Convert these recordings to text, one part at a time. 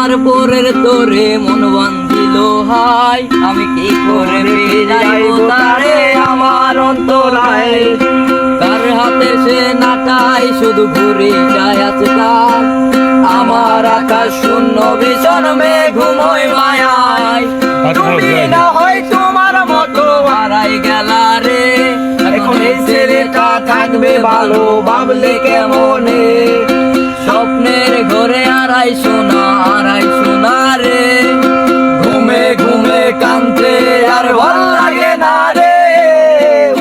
প্রেমের তোরে মন বান্ধিল হাই আমি কি করে যাইব তারে আমার অন্তরায়? কার হাতে সে নাটাই শুধু ঘুরে যায় আজকাল? আমার আকাশ শূন্য ভীষণ ঘুমোয় মায়ায়। তুমি না হয় তোমার মতো হারাই গেলা রে। এখন এই ছেলেটা থাকবে ভালো ভাবলে কেমনে? স্বপ্নের ঘরে আড়াই সোনা আড়াই সোনা রে। ঘুমে ঘুমে কান্তে আর ভালো লাগে না রে।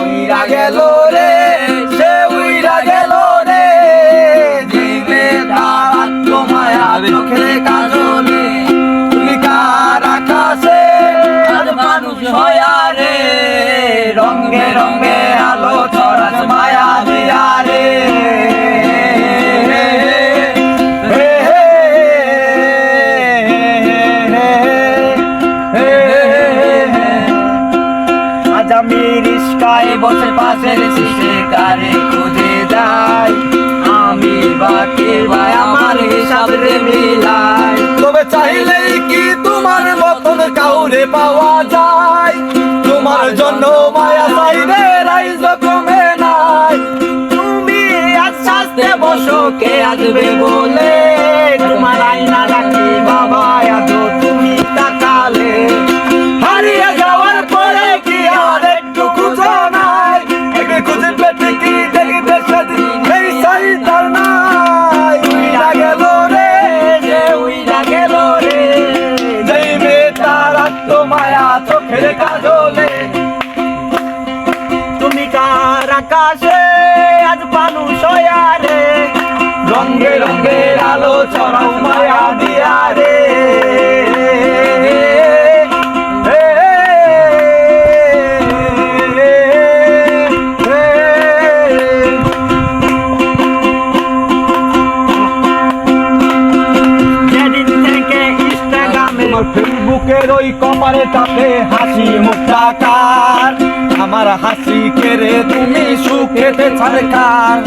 উইরা গেল রে, সে উইরা গেল রে। দিবে তার আত্মমায়া চোখে কাজলে তুমি কার আকাশে আর মানুষ হয়া রে। রঙে রঙে রিস্কায় বসে পাশের শিশে কারে খুঁজে যাই আমি বাকি ভাই আমার হিসাব রে মিলাই তবে চাইলেই কি তোমার মতন কাউরে পাওয়া যায়? তোমার জন্য মায়া চাইলে রাইজ কমে নাই। তুমি আজ সাজতে বসো, কে আসবে বলে? তোমার আইনা চোখের কাজলে। তুমি কার আকাশে আজ মানুষ সয়ারে রে রঙে রঙে আমার ওই কপারে তাতে হাসি মুখটা কার আমার হাসি কেড়ে তুমি সুখেতে ছাড়কার